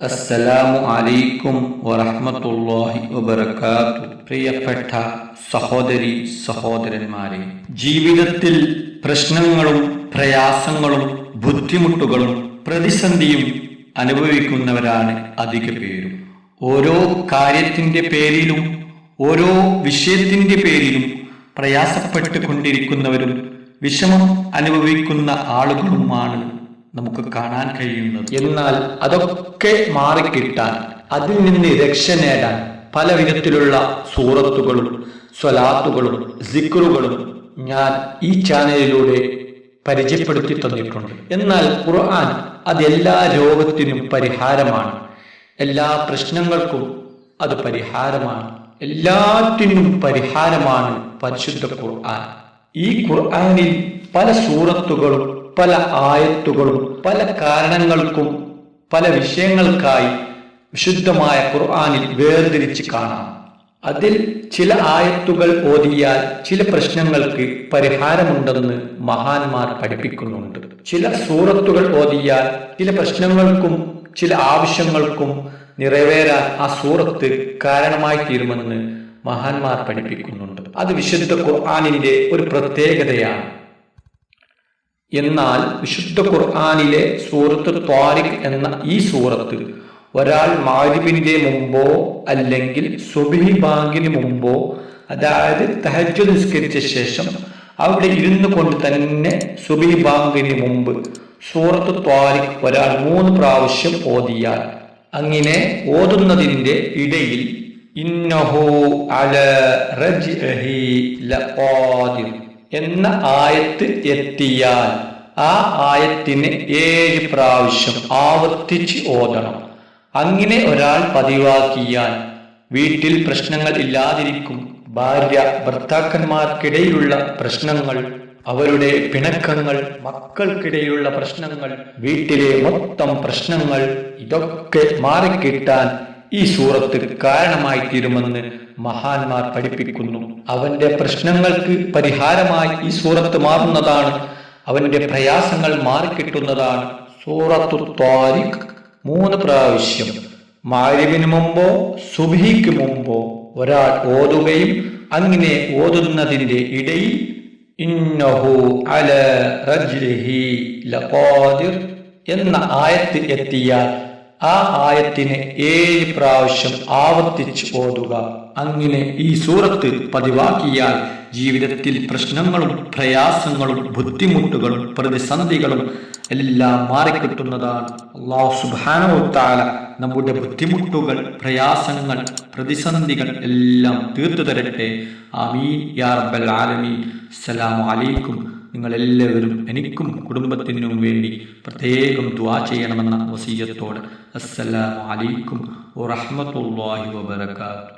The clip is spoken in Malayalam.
അസ്സലാമു അലൈക്കും വറഹ്മത്തുള്ളാഹി വബർക്കാത്തു പ്രിയപ്പെട്ട സഹോദരി സഹോദരന്മാരെ ജീവിതത്തിൽ പ്രശ്നങ്ങളും പ്രയാസങ്ങളും ബുദ്ധിമുട്ടുകളും പ്രതിസന്ധിയും അനുഭവിക്കുന്നവരാണ് അധിക പേരും. ഓരോ കാര്യത്തിന്റെ പേരിലും ഓരോ വിഷയത്തിന്റെ പേരിലും പ്രയാസപ്പെട്ടുകൊണ്ടിരിക്കുന്നവരും വിഷമം അനുഭവിക്കുന്ന ആളുകളുമാണ് നമുക്ക് കാണാൻ കഴിയുന്നത്. എന്നാൽ അതൊക്കെ മാറിക്കിട്ടാൻ അതിൽ നിന്ന് രക്ഷ നേടാൻ പല വിധത്തിലുള്ള സൂറത്തുകളും സ്വലാത്തുകളും സിക്റുകളും ഞാൻ ഈ ചാനലിലൂടെ പരിചയപ്പെടുത്തി തന്നിട്ടുണ്ട്. എന്നാൽ ഖുർആൻ അത് എല്ലാ രോഗത്തിനും പരിഹാരമാണ്. എല്ലാ പ്രശ്നങ്ങൾക്കും അത് പരിഹാരമാണ്. എല്ലാറ്റിനും പരിഹാരമാണ് പരിശുദ്ധ ഖുർആൻ. ഈ ഖുർആനിൽ പല സൂറത്തുകളും പല ആയത്തുകളും പല കാരണങ്ങൾക്കും പല വിഷയങ്ങൾക്കായി വിശുദ്ധമായ ഖുർആാനിൽ വേർതിരിച്ച് കാണാം. അതിൽ ചില ആയത്തുകൾ ഓതിയാൽ ചില പ്രശ്നങ്ങൾക്ക് പരിഹാരമുണ്ടെന്ന് മഹാന്മാർ പഠിപ്പിക്കുന്നുണ്ട്. ചില സൂറത്തുകൾ ഓതിയാൽ ചില പ്രശ്നങ്ങൾക്കും ചില ആവശ്യങ്ങൾക്കും നിറവേറാൻ ആ സൂറത്ത് കാരണമായി തീരുമെന്ന് മഹാന്മാർ പഠിപ്പിക്കുന്നുണ്ട്. അത് വിശുദ്ധ ഖുർആാനിന്റെ ഒരു പ്രത്യേകതയാണ്. എന്നാൽ വിശുദ്ധ ഖുർആാനിലെ സൂറത്ത് ത്വാരിഖ് എന്ന ഈ സൂറത്ത് ഒരാൾ മാരിബിന്റെ മുമ്പോ അല്ലെങ്കിൽ സുബിഹി ബാങ്കിന് മുമ്പോ അതായത് തഹജ് നിസ്കരിച്ച ശേഷം അവിടെ ഇരുന്നു കൊണ്ട് തന്നെ സുബിഹി ബാങ്കിന് മുമ്പ് സൂറത്ത് ത്വാരിഖ് ഒരാൾ മൂന്ന് പ്രാവശ്യം ഓതിയാൽ അങ്ങനെ ഓതുന്നതിന്റെ ഇടയിൽ ഇന്നഹോ അല റജ്ഹി ലഖാദിർ. എന്ന ആയത്ത് എത്തിയാൽ ആ ആയത്തിന് ഏഴ് പ്രാവശ്യം ആവർത്തിച്ച് ഓതണം. അങ്ങനെ ഒരാൾ പതിവാക്കിയാൽ വീട്ടിൽ പ്രശ്നങ്ങൾ ഇല്ലാതിരിക്കും. ഭാര്യ ഭർത്താക്കന്മാർക്കിടയിലുള്ള പ്രശ്നങ്ങൾ അവരുടെ പിണക്കങ്ങൾ മക്കൾക്കിടയിലുള്ള പ്രശ്നങ്ങൾ വീട്ടിലെ മൊത്തം പ്രശ്നങ്ങൾ ഇതൊക്കെ മാറിക്കിട്ടാൻ ഈ സൂറത്ത് കാരണമായി തീരുമെന്ന് മഹാന്മാർ പഠിപ്പിക്കുന്നു. അവന്റെ പ്രശ്നങ്ങൾക്ക് പരിഹാരമായി ഈ സൂറത്ത് മാറുന്നതാണ്. അവന്റെ പ്രയാസങ്ങൾ മാറിക്കിട്ടുന്നതാണ്. സൂറത്തു താരിഖ് മൂന്ന് പ്രാവശ്യം. മാരിവിന് മുമ്പോ സുബിഹിക്ക് മുമ്പോ ഒരാൾ ഓതുകയും അങ്ങനെ ഓതുന്നതിന്റെ ഇടയിൽ ഇന്നഹു അല റജ്ലിഹി ലഖാദിർ എന്ന ആയത്ത് എത്തിയാൽ ആ ആയത്തിനെ ഏഴ് പ്രാവശ്യം ആവർത്തിച്ച് ഓതുക. അങ്ങനെ ഈ സൂറത്ത് പതിവാക്കിയാൽ ജീവിതത്തിൽ പ്രശ്നങ്ങളും പ്രയാസങ്ങളും ബുദ്ധിമുട്ടുകളും പ്രതിസന്ധികളും എല്ലാം മാറിക്കിട്ടുന്നതാണ്. അള്ളാഹു സുബാനോത്താല നമ്മുടെ ബുദ്ധിമുട്ടുകൾ പ്രയാസങ്ങൾ പ്രതിസന്ധികൾ എല്ലാം തീർത്തു തരട്ടെ ആമീൻ. യാ റബ്ബൽ ആലമീൻ. അസ്സലാമു അലൈക്കും. നിങ്ങളെല്ലാവരും എനിക്കും കുടുംബത്തിനും വേണ്ടി പ്രത്യേകം ദ്വാ ചെയ്യണമെന്ന വസീയത്തോട് അസ്സലാമു അലൈക്കും വറഹ്മത്തുള്ളാഹി വബറകാതുഹു.